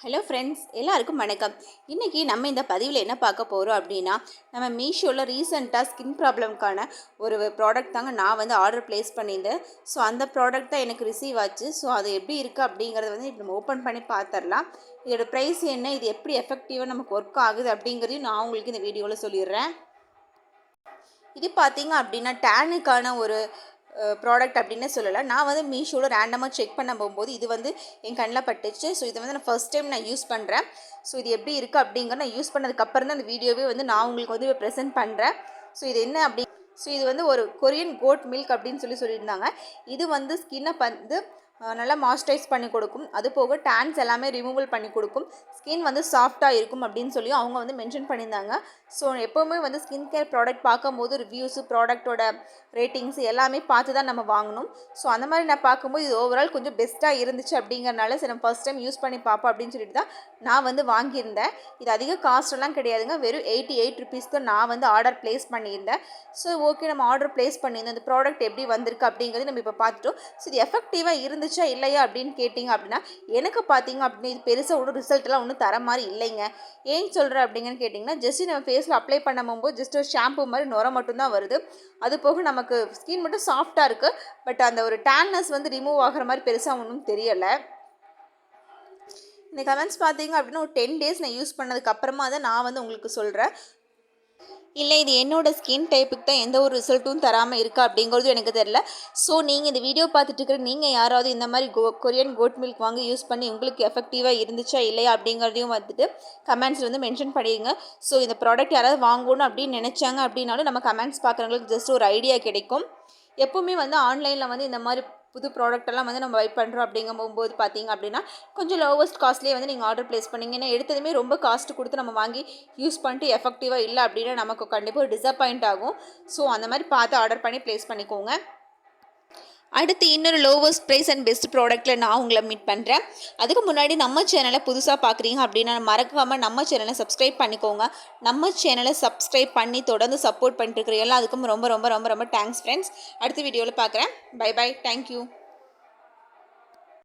Hello friends எல்லாருக்கும் வணக்கம். இன்றைக்கி நம்ம இந்த பதிவில் என்ன பார்க்க போகிறோம் அப்படின்னா நம்ம மீஷோவில் ரீசெண்டாக ஸ்கின் ப்ராப்ளம்க்கான ஒரு ப்ராடக்ட் தாங்க நான் வந்து ஆர்டர் ப்ளேஸ் பண்ணியிருந்தேன். ஸோ அந்த ப்ராடக்ட் தான் எனக்கு ரிசீவ் ஆச்சு. ஸோ அது எப்படி இருக்குது அப்படிங்கிறத வந்து இப்போ நம்ம ஓப்பன் பண்ணி பார்த்துடலாம். இதோட ப்ரைஸ் என்ன இது எப்படி எஃபெக்டிவாக நமக்கு ஒர்க் ஆகுது அப்படிங்கிறதையும் நான் உங்களுக்கு இந்த வீடியோவில் சொல்லிடுறேன். இது பார்த்தீங்க அப்படின்னா டேனுக்கான ஒரு ப்ராடக்ட் அப்படின்னு சொல்லலாம் நான் வந்து மீஷோவில் ரேண்டமாக செக் பண்ண போகும்போது இது வந்து என் கண்ணில் பட்டுச்சு. ஸோ இதை வந்து நான் ஃபஸ்ட் டைம் நான் யூஸ் பண்ணுறேன் ஸோ இது எப்படி இருக்குது அப்படிங்கிற நான் யூஸ் பண்ணதுக்கப்புறம் தான் அந்த வீடியோவே வந்து நான் உங்களுக்கு வந்து ப்ரெசென்ட் பண்ணுறேன் ஸோ இது என்ன அப்படி ஸோ இது வந்து ஒரு கொரியன் கோட் மில்க் அப்படின்னு சொல்லி சொல்லியிருந்தாங்க. இது வந்து ஸ்கின்னை வந்து நல்லா மாய்ஸ்சரைஸ் பண்ணி கொடுக்கும். அது போக டேன்ஸ் எல்லாமே ரிமூவல் பண்ணி கொடுக்கும். ஸ்கின் வந்து சாஃப்டாக இருக்கும் அப்படின்னு சொல்லி அவங்க வந்து மென்ஷன் பண்ணியிருந்தாங்க. ஸோ எப்போவுமே வந்து ஸ்கின் கேர் ப்ராடக்ட் பார்க்கும்போது ரிவ்யூஸு ப்ராடக்ட்டோட ரேட்டிங்ஸ் எல்லாமே பார்த்து தான் நம்ம வாங்கணும். ஸோ அந்த மாதிரி நான் பார்க்கும்போது இது ஓவரால் கொஞ்சம் பெஸ்ட்டாக இருந்துச்சு அப்படிங்கிறனால சரி நம்ம ஃபஸ்ட் டைம் யூஸ் பண்ணி பார்ப்போம் அப்படின்னு சொல்லிட்டு தான் நான் வந்து வாங்கியிருந்தேன். இது அதிக காஸ்ட்டெல்லாம் கிடையாதுங்க. வெறும் எயிட்டி எயிட் ருபீஸ்க்கு நான் வந்து ஆர்டர் ப்ளேஸ் பண்ணியிருந்தேன். ஸோ ஓகே நம்ம ஆர்டர் ப்ளேஸ் பண்ணியிருந்தோம். இந்த ப்ராடக்ட் எப்படி வந்திருக்கு அப்படிங்கிறது நம்ம இப்போ பார்த்துட்டோம். ஸோ இது எஃபெக்டிவாக வந்துச்சா இல்லையா அப்படின்னு கேட்டிங்க அப்படின்னா எனக்கு பார்த்தீங்க அப்படின்னு இது பெருசாக ஒன்றும் ரிசல்ட்லாம் ஒன்றும் தர மாதிரி இல்லைங்க. ஏன் சொல்கிறேன் அப்படிங்கன்னு கேட்டிங்கன்னா ஜஸ்ட் நம்ம ஃபேஸில் அப்ளை பண்ணும்போது ஜஸ்ட் ஒரு ஷாம்பு மாதிரி நுர மட்டும்தான் வருது. அது போக நமக்கு ஸ்கின் மட்டும் சாஃப்டாக இருக்குது பட் அந்த ஒரு டேன்னஸ் வந்து ரிமூவ் ஆகிற மாதிரி பெருசாக ஒன்றும் தெரியலை. இந்த கமெண்ட்ஸ் பார்த்தீங்க அப்படின்னா ஒரு டென் டேஸ் நான் யூஸ் பண்ணதுக்கப்புறமா தான் நான் வந்து உங்களுக்கு சொல்கிறேன் இல்லை இது என்னோட ஸ்கின் டைப்புக்கு தான் எந்த ஒரு ரிசல்ட்டும் தராமல் இருக்கா அப்படிங்கிறதும் எனக்கு தெரில ஸோ நீங்கள் இந்த வீடியோ பார்த்துட்டு இருக்கிற நீங்கள் யாராவது இந்த மாதிரி கோ கொரியன் கோட் மில்க் வாங்கி யூஸ் பண்ணி உங்களுக்கு எஃபெக்டிவாக இருந்துச்சா இல்லையா அப்படிங்கிறதையும் வந்துட்டு கமெண்ட்ஸில் வந்து மென்ஷன் பண்ணிடுங்க. ஸோ இந்த ப்ராடக்ட் யாராவது வாங்கணும் அப்படின்னு நினச்சாங்க அப்படின்னாலும் நம்ம கமெண்ட்ஸ் பார்க்குறவங்களுக்கு ஜஸ்ட் ஒரு ஐடியா கிடைக்கும். எப்போவுமே வந்து ஆன்லைனில் வந்து இந்த மாதிரி புது ப்ராடக்ட்டெல்லாம் வந்து நம்ம பை பண்ணுறோம் அப்படிங்கும்போது பார்த்தீங்க அப்படின்னா கொஞ்சம் லோவஸ்ட் காஸ்ட்லேயே வந்து நீங்கள் ஆர்டர் ப்ளேஸ் பண்ணிங்க. ஏன்னா எடுத்ததுமே ரொம்ப காஸ்ட் கொடுத்து நம்ம வாங்கி யூஸ் பண்ணிட்டு எஃபெக்டிவாக இல்லை அப்படின்னா நமக்கு கண்டிப்பாக டிசப்பாயிண்ட் ஆகும். ஸோ அந்த மாதிரி பார்த்து ஆர்டர் பண்ணி ப்ளேஸ் பண்ணிக்கோங்க. அடுத்து இன்னொரு லோவஸ்ட் ப்ரைஸ் அண்ட் பெஸ்ட் ப்ராடக்ட்டில் நான் உங்களை மீட் பண்ணுறேன் அதுக்கு முன்னாடி நம்ம சேனலை புதுசாக பார்க்குறீங்க அப்படின்னா மறக்காமல் நம்ம சேனலை சப்ஸ்கிரைப் பண்ணிக்கோங்க. நம்ம சேனலை சப்ஸ்கிரைப் பண்ணி தொடர்ந்து சப்போர்ட் பண்ணிட்டு இருக்கிற எல்லாத்துக்கும் ரொம்ப ரொம்ப ரொம்ப ரொம்ப தேங்க்ஸ் ஃப்ரெண்ட்ஸ் அடுத்த வீடியோவில் பார்க்குறேன் பை பை தேங்க்யூ